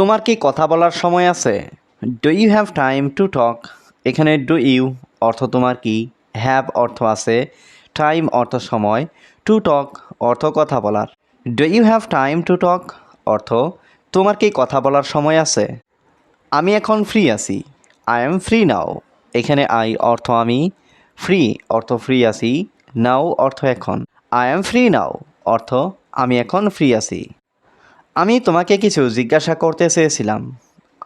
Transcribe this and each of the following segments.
তোমার কি কথা বলার সময় আছে? Do you have time to talk এখানে ডু ইউ অর্থ তোমার কি? হ্যাভ অর্থ আছে। টাইম অর্থ সময়। টু টক অর্থ কথা বলার। Do you have time to talk অর্থ তোমার কি কথা বলার সময় আছে? আমি এখন ফ্রি আছি। আই এম ফ্রি নাও এখানে আই অর্থ আমি ফ্রি অর্থ ফ্রি আছি। নাও অর্থ এখন। আই এম ফ্রি নাও অর্থ আমি এখন ফ্রি আছি। আমি তোমাকে কিছু জিজ্ঞাসা করতে চেয়েছিলাম।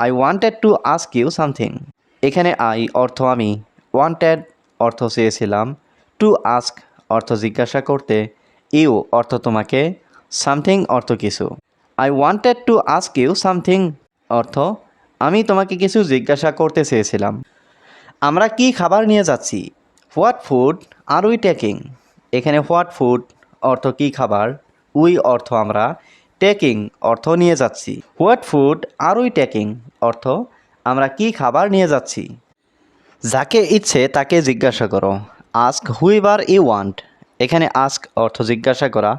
I wanted to ask you something এখানে আই অর্থ আমি। ওয়ান্টেড অর্থ চেয়েছিলাম। টু আস্ক অর্থ জিজ্ঞাসা করতে। ইউ অর্থ তোমাকে। সামথিং অর্থ কিছু। I wanted to ask you something অর্থ, আমি তোমাকে কিছু জিজ্ঞাসা করতে চেয়েছিলাম। আমরা কি খাবার নিয়ে যাচ্ছি? What food are we taking এখানে হোয়াট ফুড অর্থ কি খাবার? উই অর্থ আমরা। টেকিং অর্থ নিয়ে যাচ্ছি। What food are we taking অর্থ আমরা কি খাবার নিয়ে যাচ্ছি? যাকে ইচ্ছে তাকে জিজ্ঞাসা করো। Ask whoever you want. এখানে আস্ক অর্থ জিজ্ঞাসা করা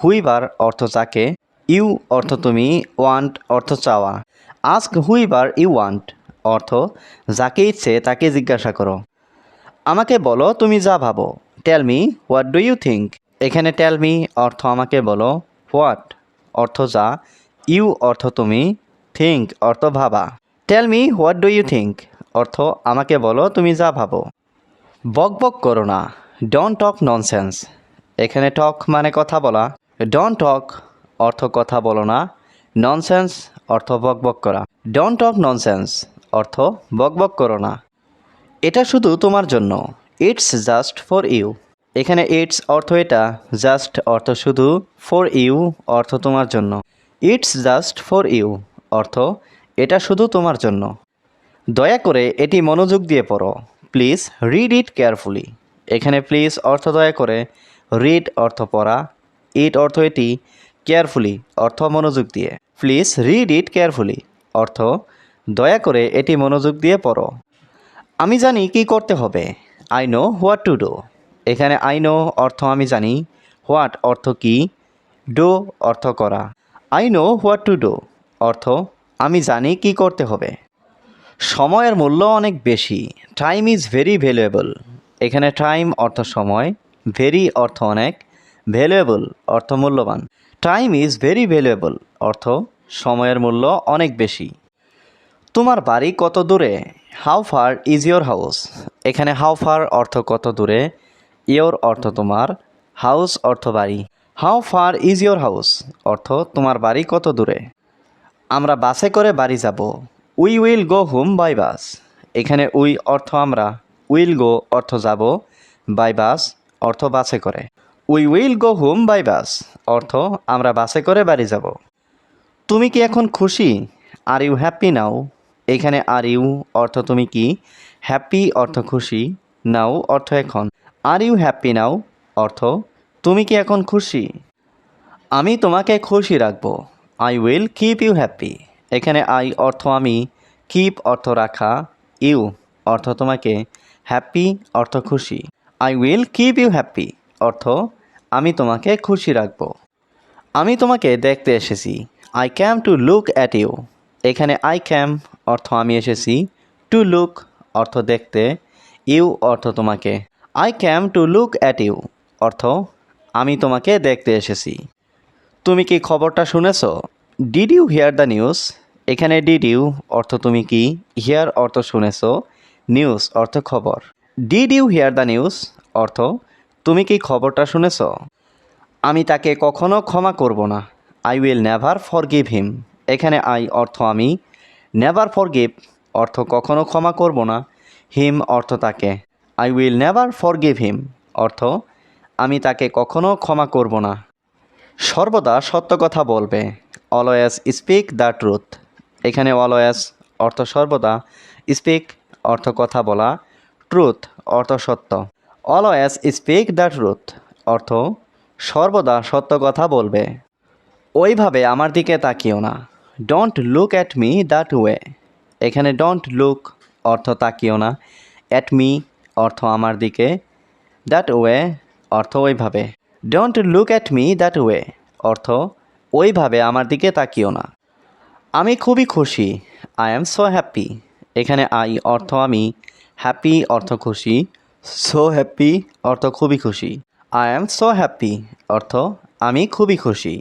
হুইবার অর্থ যাকে ইউ অর্থ তুমি, ওয়ান্ট অর্থ চাওয়া। আস্ক হুইবার ইউ ওয়ান্ট অর্থ যাকে ইচ্ছে তাকে জিজ্ঞাসা করো। আমাকে বলো তুমি যা ভাবো। Tell me what do you think এখানে টেল মি অর্থ আমাকে বলো হোয়াট। অর্থ যা, ইউ অর্থ তুমি থিঙ্ক অর্থ ভাবা। Tell me what do you think অর্থ, আমাকে বলো, তুমি যা ভাবো। বক বক করো না ডন টক ননসেন্স এখানে টক মানে কথা বলা। ডন টক অর্থ কথা বলো না। ননসেন্স অর্থ বক বক করা। ডন টক ননসেন্স অর্থ বক বক করো না। এটা শুধু তোমার জন্য। ইটস জাস্ট ফর ইউ এখানে ইটস অর্থ এটা জাস্ট অর্থ শুধু ফর ইউ অর্থ তোমার জন্য। ইটস জাস্ট ফর ইউ অর্থ এটা শুধু তোমার জন্য। দয়া করে এটি মনোযোগ দিয়ে পড়ো। প্লিজ রিড ইট কেয়ারফুলি এখানে প্লিজ অর্থ দয়া করে রিড অর্থ পড়া। ইট অর্থ এটি কেয়ারফুলি অর্থ মনোযোগ দিয়ে। প্লিজ রিড ইট কেয়ারফুলি অর্থ দয়া করে এটি মনোযোগ দিয়ে পড়ো। আমি জানি কি করতে হবে। I know what to do এখানে আই নো অর্থ আমি জানি। হোয়াট অর্থ কি? ডো অর্থ করা। I know what to do অর্থ, আমি জানি কি করতে হবে। সময়ের মূল্য অনেক বেশি। টাইম ইজ ভেরি ভ্যালুয়েবল এখানে টাইম অর্থ সময় ভেরি অর্থ অনেক ভ্যালুয়েবল অর্থ মূল্যবান। টাইম ইজ ভেরি ভ্যালুয়েবল অর্থ সময়ের মূল্য অনেক বেশি। তোমার বাড়ি কত দূরে? How far is your house এখানে হাউ ফার অর্থ কত দূরে? ইয়োর অর্থ তোমার হাউস অর্থ বাড়ি। How far is your house? অর্থ তোমার বাড়ি কত দূরে? আমরা বাসে করে বাড়ি যাব। We will go home by bus. এখানে উই অর্থ আমরা। উইল গো অর্থ যাব বাই বাস, অর্থ বাসে করে। We will go home by bus, অর্থ আমরা বাসে করে বাড়ি যাব। তুমি কি এখন খুশি? Are you happy now. এখানে আর ইউ অর্থ তুমি কি? হ্যাপি অর্থ খুশি, নাও অর্থ এখন। আর ইউ হ্যাপি নাও অর্থ, তুমি কি এখন খুশি? আমি তোমাকে খুশি রাখব। I will keep you happy এখানে আই অর্থ আমি কিপ অর্থ রাখা ইউ অর্থ তোমাকে হ্যাপি অর্থ খুশি। I will keep you happy অর্থ, আমি তোমাকে খুশি রাখব। আমি তোমাকে দেখতে এসেছি। I came to look at you এখানে আই ক্যাম অর্থ আমি এসেছি। টু লুক অর্থ দেখতে। ইউ অর্থ তোমাকে। I came to look at you অর্থ, আমি তোমাকে দেখতে এসেছি। তুমি কি খবরটা শুনেছ? Did you hear the news এখানে ডিড ইউ অর্থ তুমি কি? হিয়ার অর্থ শুনেছ। নিউজ অর্থ খবর। Did you hear the news অর্থ, তুমি কি খবরটা শুনেছ? আমি তাকে কখনো ক্ষমা করব না। I will never forgive him এখানে আই অর্থ আমি। নেভার ফরগিভ অর্থ কখনো ক্ষমা করব না। হিম অর্থ তাকে। I will never forgive him অর্থ, আমি তাকে কখনো ক্ষমা করব না। সর্বদা সত্য কথা বলবে অলওয়েজ স্পিক দ্য ট্রুথ এখানে অলওয়েজ অর্থ সর্বদা স্পিক অর্থ কথা বলা ট্রুথ অর্থ সত্য। অলওয়েজ স্পিক দ্য ট্রুথ অর্থ, সর্বদা সত্য কথা বলবে। ওইভাবে আমার দিকে তাকিও না। Don't look at me that way এখানে ডোন্ট লুক অর্থ তাকিও না। অ্যাট মি অর্থ আমার দিকে দ্যাট ওয়ে অর্থ ওইভাবে। Don't look at me that way অর্থ ওইভাবে আমার দিকে তাকিও না। আমি খুবই খুশি আই এম সো হ্যাপি এখানে আই অর্থ আমি হ্যাপি অর্থ খুশি। সো হ্যাপি অর্থ খুবই খুশি। আই এম সো হ্যাপি অর্থ আমি খুবই খুশি।